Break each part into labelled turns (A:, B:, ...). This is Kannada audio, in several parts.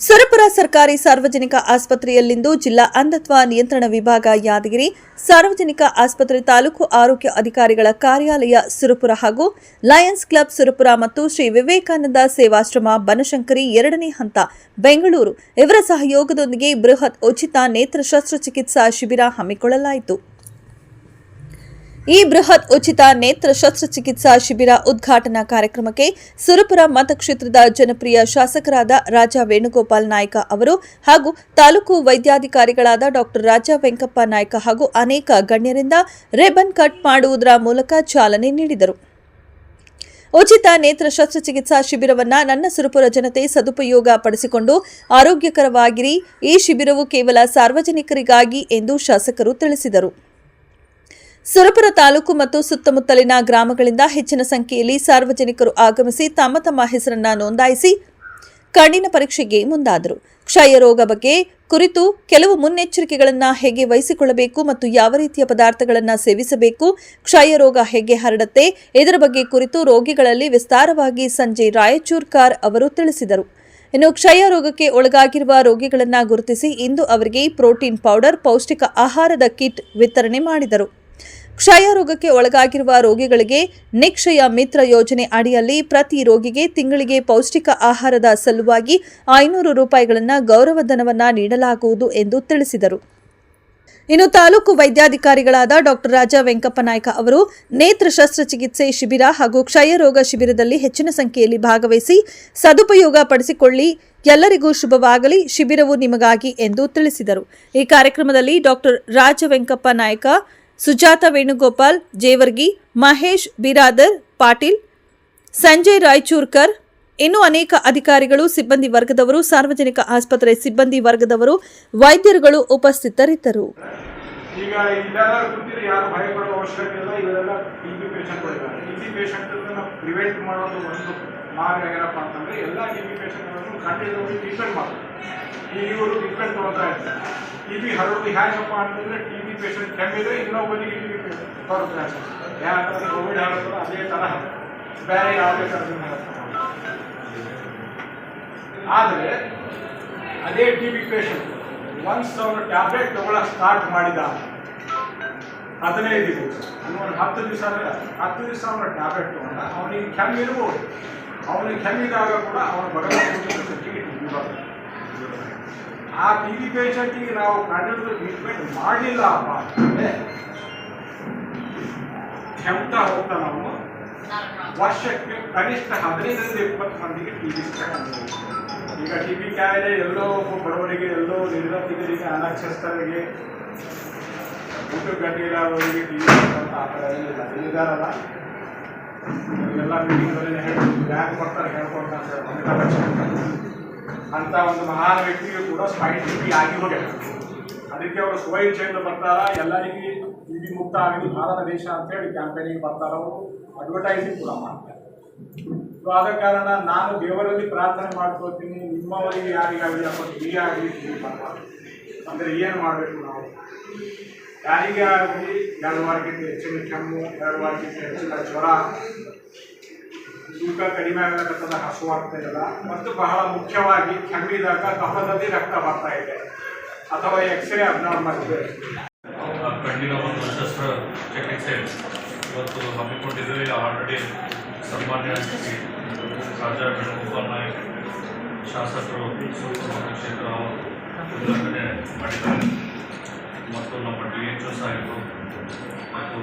A: ಸುರಪುರ ಸರ್ಕಾರಿ ಸಾರ್ವಜನಿಕ ಆಸ್ಪತ್ರೆಯಲ್ಲಿಂದು ಜಿಲ್ಲಾ ಅಂಧತ್ವ ನಿಯಂತ್ರಣ ವಿಭಾಗ ಯಾದಗಿರಿ, ಸಾರ್ವಜನಿಕ ಆಸ್ಪತ್ರೆ ತಾಲೂಕು ಆರೋಗ್ಯ ಅಧಿಕಾರಿಗಳ ಕಾರ್ಯಾಲಯ ಸುರಪುರ ಹಾಗೂ ಲಯನ್ಸ್ ಕ್ಲಬ್ ಸುರಪುರ ಮತ್ತು ಶ್ರೀ ವಿವೇಕಾನಂದ ಸೇವಾಶ್ರಮ ಬನಶಂಕರಿ ಎರಡನೇ ಹಂತ ಬೆಂಗಳೂರು. ಇವರ ಸಹಯೋಗದೊಂದಿಗೆ ಬೃಹತ್ ಉಚಿತ ನೇತ್ರ ಶಸ್ತ್ರಚಿಕಿತ್ಸಾ ಶಿಬಿರ ಹಮ್ಮಿಕೊಳ್ಳಲಾಯಿತು. ಈ ಬೃಹತ್ ಉಚಿತ ನೇತ್ರ ಶಸ್ತ್ರಚಿಕಿತ್ಸಾ ಶಿಬಿರ ಉದ್ಘಾಟನಾ ಕಾರ್ಯಕ್ರಮಕ್ಕೆ ಸುರಪುರ ಮತಕ್ಷೇತ್ರದ ಜನಪ್ರಿಯ ಶಾಸಕರಾದ ರಾಜಾ ವೇಣುಗೋಪಾಲ್ ನಾಯ್ಕ ಅವರು ಹಾಗೂ ತಾಲೂಕು ವೈದ್ಯಾಧಿಕಾರಿಗಳಾದ ಡಾಕ್ಟರ್ ರಾಜಾ ವೆಂಕಪ್ಪ ನಾಯ್ಕ ಹಾಗೂ ಅನೇಕ ಗಣ್ಯರಿಂದ ರಿಬನ್ ಕಟ್ ಮಾಡುವುದರ ಮೂಲಕ ಚಾಲನೆ ನೀಡಿದರು. ಉಚಿತ ನೇತ್ರ ಶಸ್ತ್ರಚಿಕಿತ್ಸಾ ಶಿಬಿರವನ್ನ ನನ್ನ ಸುರಪುರ ಜನತೆ ಸದುಪಯೋಗ ಪಡಿಸಿಕೊಂಡು ಆರೋಗ್ಯಕರವಾಗಿರಿ. ಈ ಶಿಬಿರವು ಕೇವಲ ಸಾರ್ವಜನಿಕರಿಗಾಗಿ ಎಂದು ಶಾಸಕರು ತಿಳಿಸಿದರು. ಸುರಪುರ ತಾಲೂಕು ಮತ್ತು ಸುತ್ತಮುತ್ತಲಿನ ಗ್ರಾಮಗಳಿಂದ ಹೆಚ್ಚಿನ ಸಂಖ್ಯೆಯಲ್ಲಿ ಸಾರ್ವಜನಿಕರು ಆಗಮಿಸಿ ತಮ್ಮ ತಮ್ಮ ಹೆಸರನ್ನ ನೋಂದಾಯಿಸಿ ಕಣ್ಣಿನ ಪರೀಕ್ಷೆಗೆ ಮುಂದಾದರು. ಕ್ಷಯ ರೋಗ ಬಗ್ಗೆ ಕುರಿತು ಕೆಲವು ಮುನ್ನೆಚ್ಚರಿಕೆಗಳನ್ನು ಹೇಗೆ ವಹಿಸಿಕೊಳ್ಳಬೇಕು ಮತ್ತು ಯಾವ ರೀತಿಯ ಪದಾರ್ಥಗಳನ್ನು ಸೇವಿಸಬೇಕು, ಕ್ಷಯ ರೋಗ ಹೇಗೆ ಹರಡತ್ತೆ, ಇದರ ಬಗ್ಗೆ ಕುರಿತು ರೋಗಿಗಳಲ್ಲಿ ವಿಸ್ತಾರವಾಗಿ ಸಂಜೆ ರಾಯಚೂರ್ಕಾರ್ ಅವರು ತಿಳಿಸಿದರು. ಇನ್ನು ಕ್ಷಯ ರೋಗಕ್ಕೆ ಒಳಗಾಗಿರುವ ರೋಗಿಗಳನ್ನು ಗುರುತಿಸಿ ಇಂದು ಅವರಿಗೆ ಪ್ರೋಟೀನ್ ಪೌಡರ್, ಪೌಷ್ಟಿಕ ಆಹಾರದ ಕಿಟ್ ವಿತರಣೆ ಮಾಡಿದರು. ಕ್ಷಯ ರೋಗಕ್ಕೆ ಒಳಗಾಗಿರುವ ರೋಗಿಗಳಿಗೆ ನಿಕ್ಷಯ ಮಿತ್ರ ಯೋಜನೆ ಅಡಿಯಲ್ಲಿ ಪ್ರತಿ ರೋಗಿಗೆ ತಿಂಗಳಿಗೆ ಪೌಷ್ಟಿಕ ಆಹಾರದ ಸಲುವಾಗಿ ಐನೂರು ರೂಪಾಯಿಗಳನ್ನು ಗೌರವಧನವನ್ನ ನೀಡಲಾಗುವುದು ಎಂದು ತಿಳಿಸಿದರು. ಇನ್ನು ತಾಲೂಕು ವೈದ್ಯಾಧಿಕಾರಿಗಳಾದ ಡಾಕ್ಟರ್ ರಾಜಾ ವೆಂಕಪ್ಪನಾಯ್ಕ ಅವರು ನೇತ್ರ ಶಸ್ತ್ರಚಿಕಿತ್ಸೆ ಶಿಬಿರ ಹಾಗೂ ಕ್ಷಯ ರೋಗ ಶಿಬಿರದಲ್ಲಿ ಹೆಚ್ಚಿನ ಸಂಖ್ಯೆಯಲ್ಲಿ ಭಾಗವಹಿಸಿ ಸದುಪಯೋಗ ಪಡಿಸಿಕೊಳ್ಳಿ, ಎಲ್ಲರಿಗೂ ಶುಭವಾಗಲಿ, ಶಿಬಿರವು ನಿಮಗಾಗಿ ಎಂದು ತಿಳಿಸಿದರು. ಈ ಕಾರ್ಯಕ್ರಮದಲ್ಲಿ ಡಾಕ್ಟರ್ ರಾಜ ವೆಂಕಪ್ಪ ನಾಯ್ಕ ಸುಜಾತ ವೇಣುಗೋಪಾಲ್, ಜೇವರ್ಗಿ, ಮಹೇಶ್, ಬಿರಾದರ್, ಪಾಟೀಲ್, ಸಂಜಯ್ ರಾಯಚೂರ್ಕರ್, ಇನ್ನು ಅನೇಕ ಅಧಿಕಾರಿಗಳು, ಸಿಬ್ಬಂದಿ ವರ್ಗದವರು, ಸಾರ್ವಜನಿಕ ಆಸ್ಪತ್ರೆ ಸಿಬ್ಬಂದಿ ವರ್ಗದವರು, ವೈದ್ಯರುಗಳು ಉಪಸ್ಥಿತರಿದ್ದರು.
B: ಈಗ ಏನಪ್ಪ ಅಂತಂದ್ರೆ ಎಲ್ಲ ಪೇಷಂಟ್ಗಳನ್ನು ಖಂಡಿತವಾಗಿ ಟ್ರೀಟ್ಮೆಂಟ್ ಮಾಡ್ತಾರೆ. ಈಗ ಇವರು ಟ್ರೀಟ್ಮೆಂಟ್ ತಗೊಳ್ತಾ ಇರ್ತಾರೆ ಟಿ ಬಿ ಹರಡೋದು ಹೇಗಪ್ಪ ಅಂತಂದ್ರೆ ಟಿ ಬಿ ಪೇಷಂಟ್ ಕೆಮ್ಮಿದ್ರೆ ಇನ್ನೊಬ್ಬರಿಗೆ ಟಿ ಬಿ ಬರುತ್ತೆ ಯಾಕಂದ್ರೆ ಕೋವಿಡ್ ಹರಡ್ತದೆ ಅದೇ ತರಹ ಬೇರೆ ಯಾವುದೇ ಥರದಿಂದ ಆದರೆ ಅದೇ ಟಿ ಬಿ ಪೇಷಂಟ್ ಒನ್ಸ್ ಅವರು ಟ್ಯಾಬ್ಲೆಟ್ ತಗೊಳ್ಳೋಕೆ ಸ್ಟಾರ್ಟ್ ಮಾಡಿದ ಹದಿನೈದು ದಿವಸ ಒಂದು ಹತ್ತು ದಿವಸ ಹತ್ತು ದಿವಸ ಅವನ ಟ್ಯಾಬ್ಲೆಟ್ ತಗೊಂಡ, ಅವನಿಗೆ ಕೆಮ್ಮು ಇರ್ಬೋದು. ಅವನಿಗೆ ಕೆಮ್ಮಿದಾಗ ಕೂಡ ಅವನ ಬರುತ್ತೆ ಆ ಟಿ ಬಿ ಪೇಷಂಟಿಗೆ ನಾವು ಕಣ್ಣಿನ ಟ್ರೀಟ್ಮೆಂಟ್ ಮಾಡಲಿಲ್ಲ ಅಪ್ಪ ಕೆಮ್ತಾ ಹೋಗ್ತಾ ನಾವು ವರ್ಷಕ್ಕೆ ಕನಿಷ್ಠ ಹದಿನೈದರಿಂದ ಇಪ್ಪತ್ತು ಮಂದಿಗೆ ಟಿ ಬಿ ಈಗ ಟಿ ಬಿ ಕಾಯಿಲೆ ಎಲ್ಲೋ ಬಡವರಿಗೆ, ಎಲ್ಲೋ ನಿರ್ಗತಿಕರಿಗೆ ಅನಕ್ಷಸ್ಥರಿಗೆ ಊಟ ಗಂಟೆಗಳವರಿಗೆ ಟಿ ಬಿ ಅಂತ ಆ ಥರ ಏನಿಲ್ಲ ಇಲ್ಲಿದಾರಲ್ಲ ಎಲ್ಲ ಮೀಟಿಂಗ್ಗಳಲ್ಲಿ ಹೇಳಿ ಯಾಕೆ ಬರ್ತಾರೆ ಹೇಳ್ಕೊಡ್ತಾರೆ ಅಂತ ಒಂದು ಮಹಾನ್ ವ್ಯಕ್ತಿಗೂ ಕೂಡ ಟಿ ಆಗಿ ಹೋಗ್ಯಾರ ಅದಕ್ಕೆ ಅವರು ಸ್ವಇಚ್ಛೆಯಿಂದ ಬರ್ತಾರ? ಎಲ್ಲರಿಗೆ ಇಲ್ಲಿ ಮುಕ್ತ ಆಗಲಿ. ಭಾರತ ದೇಶ ಅಂತೇಳಿ ಕ್ಯಾಂಪೇನಿಗೆ ಬರ್ತಾರ ಅವರು? ಅಡ್ವರ್ಟೈಸಿಂಗ್ ಕೂಡ ಮಾಡ್ತಾರೆ. ಸೊ ಆದ ಕಾರಣ ನಾನು ದೇವರಲ್ಲಿ ಪ್ರಾರ್ಥನೆ ಮಾಡ್ಕೊಳ್ತೀನಿ. ನಿಮ್ಮವರಿಗೆ ಯಾರಿಗಾಗಲಿ, ಅಥವಾ ಹಿರಿಯಾಗಲಿ ಅಂದರೆ ಏನು ಮಾಡಬೇಕು ನಾವು? ಯಾರಿಗೇ ಆಗಲಿ ಎರಡು ವಾರಕ್ಕಿಂತ ಹೆಚ್ಚಿನ ಕೆಮ್ಮು ಎರಡು ವಾರಕ್ಕಿಂತ ಹೆಚ್ಚಿನ ಜ್ವರ, ತೂಕ ಕಡಿಮೆ ಆಗತಕ್ಕಂಥ ಹಸುವಾಗ್ತಾ ಮತ್ತು ಬಹಳ ಮುಖ್ಯವಾಗಿ ಕೆಮ್ಮಿದಾಗ ಕಫದಲ್ಲಿ ರಕ್ತ ಬರ್ತಾ ಇದೆ. ಅಥವಾ ಎಕ್ಸ್ರೇ ಅಬ್ನಾರ್ಮಲ್ ಇದೆ.
C: ಕಣ್ಣಿನ ಒಂದು ಶಸ್ತ್ರ ಚಿಕಿತ್ಸೆ. ಇವತ್ತು ಹಮ್ಮಿಕೊಂಡಿದ್ದೇವೆ ಆಲ್ರೆಡಿ ಸನ್ಮಾನ್ಯ ಶ್ರೀ ರಾಜಾ ವೇಣುಗೋಪಾಲ್ ನಾಯಕ್ ಶಾಸಕರು ಕ್ಷೇತ್ರ ಉದ್ಘಾಟನೆ ಮಾಡಿದ್ದಾರೆ. ಮತ್ತು ನಮ್ಮ ಡಿ ಎಚ್ ಓ ಸಾಹೇಬರು ಮತ್ತು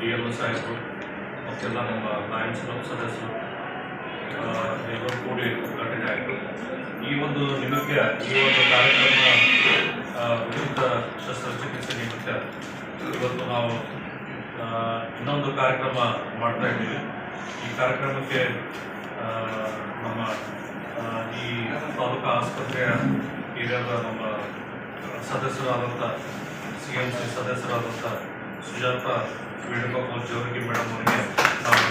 C: ಡಿ ಎಲ್ ಒ ಸಾಹೇಬರು ಮತ್ತೆಲ್ಲ ನಮ್ಮ ಕ್ಲಬ್ ಸದಸ್ಯರು ಎಲ್ಲರೂ ಕೂಡಿ ಉದ್ಘಾಟನೆ ಆಯಿತು. ಈ ಒಂದು ನಿಮಿತ್ತ, ಈ ಒಂದು ಕಾರ್ಯಕ್ರಮ ವಿರುದ್ಧ ಶಸ್ತ್ರಚಿಕಿತ್ಸೆ ನಿಮಿತ್ತ ಇವತ್ತು ನಾವು ಇನ್ನೊಂದು ಕಾರ್ಯಕ್ರಮ ಮಾಡ್ತಾ ಇದ್ದೀವಿ. ಈ ಕಾರ್ಯಕ್ರಮಕ್ಕೆ ನಮ್ಮ ಈ ತಾಲೂಕು ಆಸ್ಪತ್ರೆಯ ಏರಿಯಾದ ನಮ್ಮ ಸದಸ್ಯರಾದಂಥ ಸಿ ಎಂ ಸಿ ಸದಸ್ಯರಾದಂಥ ಸುಜಾತ ವೇಣುಗೋಪಾಲ್ ಜೋರಗಿ ಮೇಡಮ್ ಅವರಿಗೆ ನಾವು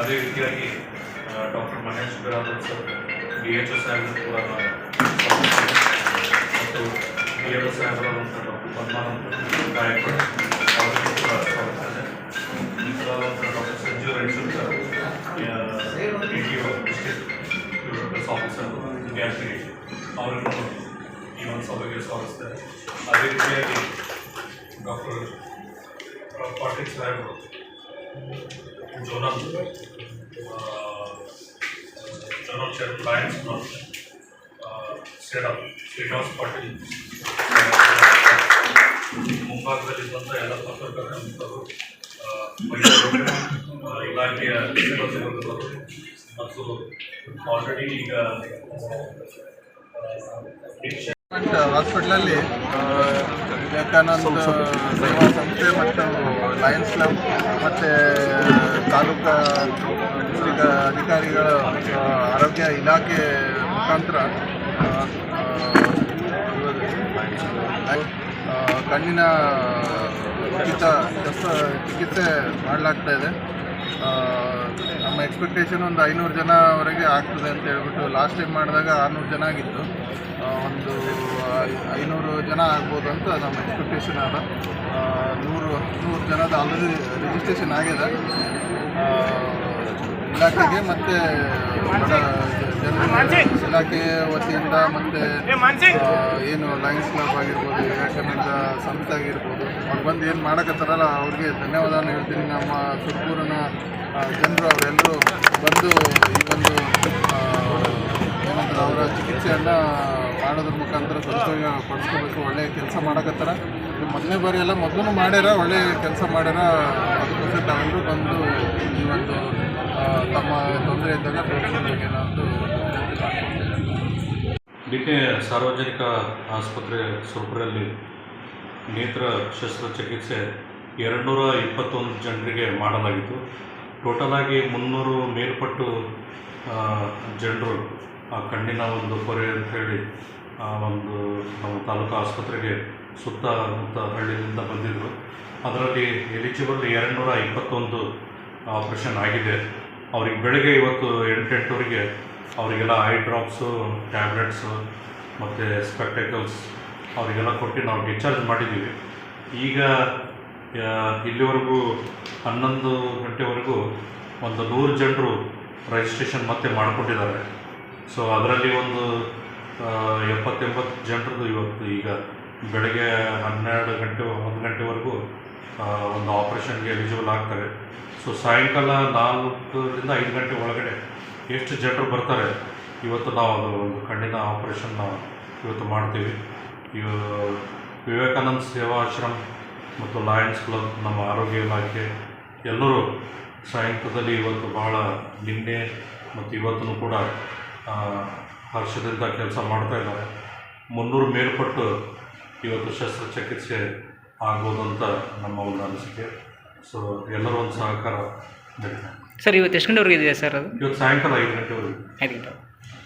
C: ಅದೇ ರೀತಿಯಾಗಿ doctor Mahesh Biradar sir D H S ಸಾಹೇಬರು ಕೂಡ ನಾವು ಮತ್ತು ಡಿ ಎಲ್ ಸಾಹೇಬರಾದಂಥ ಡಾಕ್ಟರ್ ಪದ್ಮಾನಂದ ಗಾಯಕರು ಅವರಿಗೂ ಕೂಡ ಸ್ವಾಗತ ಇದೆ ಮಿತ್ರರಾದಂಥ doctor Sanjeev Raichur sir D T O district ಇವರು ಆಫೀಸರ್ ಗ್ಯಾಸ್ರಿ ಅವರನ್ನು ಈ ಒಂದು ಸಭೆಗೆ ಸ್ವಾಗತಿಸ್ತಾರೆ ಅದೇ ರೀತಿಯಾಗಿ ಡಾಕ್ಟರ್ ಪಾಟೀಲ್ ಸಾಹೇಬರು zonal zonal chair lions state Srinivas Patil ಮುಂಭಾಗದಲ್ಲಿದ್ದಂಥ ಎಲ್ಲ ಪತ್ರಕರ್ತರ ಮಿತ್ರರು ಆ, ವೈದ್ಯರು, ಆ, ಇಲಾಖೆಯ ಸಿಬ್ಬಂದಿಗಳು ಮತ್ತು ಆಲ್ರೆಡಿ ಈಗ ದೀಕ್ಷೆ
D: ಹಾಸ್ಪಿಟ್ಲಲ್ಲಿ ವಿವೇಕಾನಂದ ಸೇವಾ ಸಂಸ್ಥೆ ಮತ್ತು ಲಯನ್ಸ್ ಕ್ಲಬ್ ಮತ್ತು ತಾಲೂಕಾ ಡಿಸ್ಟ್ರಿಕ್ಟ್ ಅಧಿಕಾರಿಗಳ ಆರೋಗ್ಯ ಇಲಾಖೆ ಮುಖಾಂತರ ಕಣ್ಣಿನ ಉಚಿತ ಚಿಕಿತ್ಸೆ ಮಾಡಲಾಗ್ತಾ ಇದೆ. ಎಕ್ಸ್ಪೆಕ್ಟೇಷನ್ ಒಂದು ಐನೂರು ಜನವರೆಗೆ ಆಗ್ತದೆ ಅಂತ ಹೇಳ್ಬಿಟ್ಟು ಲಾಸ್ಟ್ ಟೈಮ್ ಮಾಡಿದಾಗ ಆರುನೂರು ಜನ ಆಗಿತ್ತು. ಒಂದು ಐನೂರು ಜನ ಆಗ್ಬೋದು ಅಂತ ನಮ್ಮ ಎಕ್ಸ್ಪೆಕ್ಟೇಷನ್ ಅದ ಆ, ನೂರು ನೂರು ಜನದ ಆಲ್ರೆಡಿ ರಿಜಿಸ್ಟ್ರೇಷನ್ ಆಗಿದೆ. ಇಲಾಖೆಗೆ ಮತ್ತು ಇಲಾಖೆ ವತಿಯಿಂದ ಮತ್ತೆ ಏನು ಲಯನ್ಸ್ ಕ್ಲಬ್ ಆಗಿರ್ಬೋದು ವಿವೇಕಾನಂದ ಸಂಸ್ಥೆ ಆಗಿರ್ಬೋದು ಅವ್ರು ಬಂದು ಏನು ಮಾಡಕತ್ತಾರಲ್ಲ ಅವ್ರಿಗೆ ಧನ್ಯವಾದ ಹೇಳ್ತೀನಿ. ನಮ್ಮ ಸುರ್ಪೂರಿನ ಜನರು ಅವರೆಲ್ಲರೂ ಬಂದು ಈ ಒಂದು ಏನಂತಾರೆ ಅವರ ಚಿಕಿತ್ಸೆಯನ್ನು ಮಾಡೋದ್ರ ಮುಖಾಂತರ ಸದುಪಯೋಗ ಪಡಿಸ್ಕೋಬೇಕು ಒಳ್ಳೆಯ ಕೆಲಸ ಮಾಡಕತ್ತಾರ. ಮೊದಲನೇ ಬಾರಿ ಎಲ್ಲ ಮೊದಲು ಮಾಡ್ಯಾರ ಒಳ್ಳೆಯ ಕೆಲಸ ಮಾಡ್ಯಾರ. ಅದಕ್ಕೋಸ್ಕರ ತಾವೆಲ್ಲರೂ ಬಂದು ಈ ಒಂದು ತಮ್ಮ ತೊಂದರೆ ಇದ್ದಾಗ
C: ಸಾರ್ವಜನಿಕ ಆಸ್ಪತ್ರೆ ಸುರಪುರಲ್ಲಿ ನೇತ್ರ ಶಸ್ತ್ರಚಿಕಿತ್ಸೆ ಎರಡುನೂರ ಇಪ್ಪತ್ತೊಂದು ಜನರಿಗೆ ಮಾಡಲಾಗಿತ್ತು. ಟೋಟಲಾಗಿ ಮುನ್ನೂರು ಮೇಲ್ಪಟ್ಟು ಜನರು ಆ ಕಣ್ಣಿನ ಒಂದು ಹೇಳಿ, ಆ ಒಂದು ನಮ್ಮ ತಾಲೂಕು ಆಸ್ಪತ್ರೆಗೆ ಸುತ್ತಮುತ್ತ ಹಳ್ಳಿಯಿಂದ ಬಂದಿದ್ದರು ಅದರಲ್ಲಿ ಎಲಿಜಿಬಲ್ ಎರಡುನೂರ ಇಪ್ಪತ್ತೊಂದು ಆಪ್ರೇಷನ್ ಆಗಿದೆ. ಅವ್ರಿಗೆ ಬೆಳಗ್ಗೆ ಇವತ್ತು ಎಂಟೆಂಟುವರೆಗೆ ಅವರಿಗೆಲ್ಲ ಐ ಡ್ರಾಪ್ಸು ಟ್ಯಾಬ್ಲೆಟ್ಸು ಮತ್ತು ಸ್ಪೆಕ್ಟಕಲ್ಸ್ ಅವರಿಗೆಲ್ಲ ಕೊಟ್ಟು ನಾವು ಡಿಸ್ಚಾರ್ಜ್ ಮಾಡಿದ್ದೀವಿ. ಈಗ ಇಲ್ಲಿವರೆಗೂ ಹನ್ನೊಂದು ಗಂಟೆವರೆಗೂ ಒಂದು ನೂರು ಜನರು ರಿಜಿಸ್ಟ್ರೇಷನ್ ಮತ್ತೆ ಮಾಡಿಕೊಂಡಿದ್ದಾರೆ ಸೊ ಅದರಲ್ಲಿ ಒಂದು ಎಪ್ಪತ್ತೆಂಬತ್ತು ಜನರದ್ದು ಇವತ್ತು ಈಗ ಬೆಳಗ್ಗೆ ಹನ್ನೆರಡು ಗಂಟೆ, ಒಂದು ಗಂಟೆವರೆಗೂ ಒಂದು ಆಪ್ರೇಷನ್ಗೆ ಎಲಿಜಿಬಲ್ ಆಗ್ತಾರೆ. ಸೊ ಸಾಯಂಕಾಲ ನಾಲ್ಕರಿಂದ ಐದು ಗಂಟೆ ಒಳಗಡೆ ಎಷ್ಟು ಜನರು ಬರ್ತಾರೆ, ಇವತ್ತು ನಾವು ಅದು ಒಂದು ಕಣ್ಣಿನ ಆಪ್ರೇಷನ್ನ ಇವತ್ತು ಮಾಡ್ತೀವಿ. ಇವ ವಿವೇಕಾನಂದ ಸೇವಾಶ್ರಮ ಮತ್ತು ಲಯನ್ಸ್ ಕ್ಲಬ್ ನಮ್ಮ ಆರೋಗ್ಯ ಇಲಾಖೆ, ಎಲ್ಲರೂ ಸಾಯಂಕಾಲದಲ್ಲಿ ಇವತ್ತು ಬಹಳ ನಿನ್ನೆ ಮತ್ತು ಇವತ್ತೂ ಕೂಡ ಹರ್ಷದಿಂದ ಕೆಲಸ ಮಾಡ್ತಾಯಿದ್ದಾರೆ ಮುನ್ನೂರು ಮೇಲ್ಪಟ್ಟು ಇವತ್ತು ಶಸ್ತ್ರಚಿಕಿತ್ಸೆ ಆಗ್ಬೋದು ಅಂತ ನಮ್ಮ ಒಂದು ಅನಿಸಿಕೆ. ಸೊ ಎಲ್ಲರೂ ಒಂದು ಸಹಕಾರ
E: ಸರ್ ಇವತ್ತು ಎಷ್ಟು ಗಂಟೆವರೆಗೆ ಇದೆಯಾ ಸರ್ ಅದು?
C: ಇವತ್ತು ಸಾಯಂಕಾಲ ಐದು ಗಂಟೆವರೆಗೆ.
E: ಐದು ಗಂಟೆ